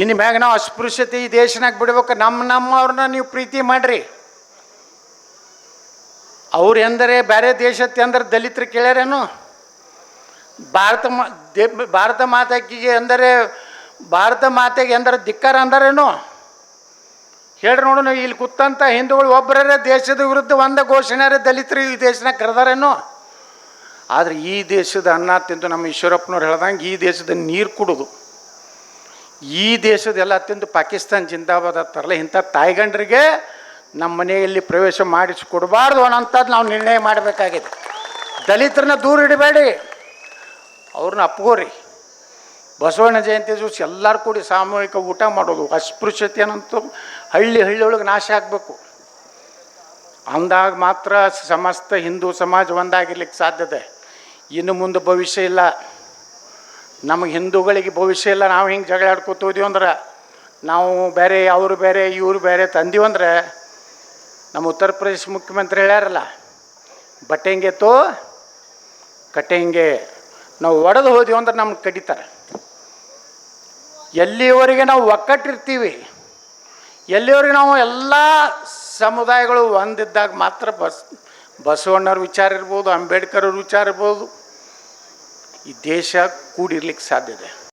ಇನ್ನು ಮ್ಯಾಗ ನಾವು ಅಸ್ಪೃಶ್ಯತೆ ಈ ದೇಶನಾಗ ಬಿಡ್ಬೇಕು ನಮ್ಮ ನಮ್ಮವ್ರನ್ನ ನೀವು ಪ್ರೀತಿ ಮಾಡ್ರಿ. ಅವ್ರು ಎಂದರೆ ಬೇರೆ ದೇಶಕ್ಕೆ ಅಂದ್ರೆ ದಲಿತರು ಕೇಳ್ಯಾರೇನು? ಭಾರತ ಮಾ ಭಾರತ ಮಾತಾಕಿಗೆ ಅಂದರೆ ಭಾರತ ಮಾತೆಗೆ ಅಂದ್ರೆ ಧಿಕ್ಕಾರ ಅಂದರೇನು? ಹೇಳ್ರಿ ನೋಡೋಣ ಇಲ್ಲಿ ಕೂತಂಥ ಹಿಂದೂಗಳು ಒಬ್ಬರೇ ದೇಶದ ವಿರುದ್ಧ ಒಂದ ಘೋಷಣೆ ದಲಿತರು ಈ ದೇಶನಾಗ ಕರೆದಾರೇನು? ಆದರೆ ಈ ದೇಶದ ಅನ್ನ ತಿಂದು ನಮ್ಮ ಈಶ್ವರಪ್ಪನವ್ರು ಹೇಳ್ದಂಗೆ ಈ ದೇಶದ ನೀರು ಕುಡಿದು. ಈ ದೇಶದೆಲ್ಲ ಅತ್ಯಂತ ಪಾಕಿಸ್ತಾನ ಜಿಂದಾಬಾದ್ ಅಂತಾರಲ್ಲ ಇಂಥ ತಾಯ್ಗಂಡ್ರಿಗೆ ನಮ್ಮ ಮನೆಯಲ್ಲಿ ಪ್ರವೇಶ ಮಾಡಿಸಿಕೊಡಬಾರ್ದು ಅನ್ನೋಂಥದ್ದು ನಾವು ನಿರ್ಣಯ ಮಾಡಬೇಕಾಗಿದೆ. ದಲಿತರನ್ನ ದೂರ ಇಡಬೇಡಿ. ಅವ್ರನ್ನ ಅಪ್ಕೋರಿ ಬಸವಣ್ಣ ಜಯಂತಿ ದಿವಸ ಎಲ್ಲರೂ ಕೂಡಿ ಸಾಮೂಹಿಕ ಊಟ ಮಾಡೋದು, ಅಸ್ಪೃಶ್ಯತೆ ಅನ್ನಂತೂ ಹಳ್ಳಿ ಹಳ್ಳಿ ಒಳಗೆ ನಾಶ ಆಗಬೇಕು. ಅಂದಾಗ ಮಾತ್ರ ಸಮಸ್ತ ಹಿಂದೂ ಸಮಾಜ ಒಂದಾಗಿರ್ಲಿಕ್ಕೆ ಸಾಧ್ಯತೆ. ಇನ್ನು ಮುಂದೆ ಭವಿಷ್ಯ ಇಲ್ಲ. ನಮಗೆ ಹಿಂದೂಗಳಿಗೆ ಭವಿಷ್ಯ ಇಲ್ಲ, ನಾವು ಹಿಂಗೆ ಜಗಳ ಆಡ್ಕೊತ ಹೋದ್ವಿ ಅಂದ್ರೆ, ನಾವು ಬೇರೆ ಅವರು ಬೇರೆ, ಇವರು ಬೇರೆ ತಂದೀವಿ ಅಂದ್ರೆ, ನಮ್ಮ ಉತ್ತರ ಪ್ರದೇಶ ಮುಖ್ಯಮಂತ್ರಿ ಹೇಳ್ಯಾರಲ್ಲ ಬಟ್ಟೆಂಗೆ ತೋ ಕಟ್ಟೆಂಗೆ ನಾವು ಒಡೆದು ಹೋದೀವಿ ಅಂದ್ರೆ ನಮ್ಗೆ ಕಡಿತಾರೆ. ಎಲ್ಲಿವರೆಗೆ ನಾವು ಒಕ್ಕಟ್ಟಿರ್ತೀವಿ, ಎಲ್ಲಿವರೆಗೆ ನಾವು ಎಲ್ಲ ಸಮುದಾಯಗಳು ಒಂದಿದ್ದಾಗ ಮಾತ್ರ ಬಸ್, ಬಸವಣ್ಣವ್ರ ವಿಚಾರ ಇರ್ಬೋದು ಅಂಬೇಡ್ಕರ್ ವಿಚಾರ ಇರ್ಬೋದು ಈ ದೇಶ ಕೂಡಿರ್ಲಿಕ್ಕೆ ಸಾಧ್ಯತೆ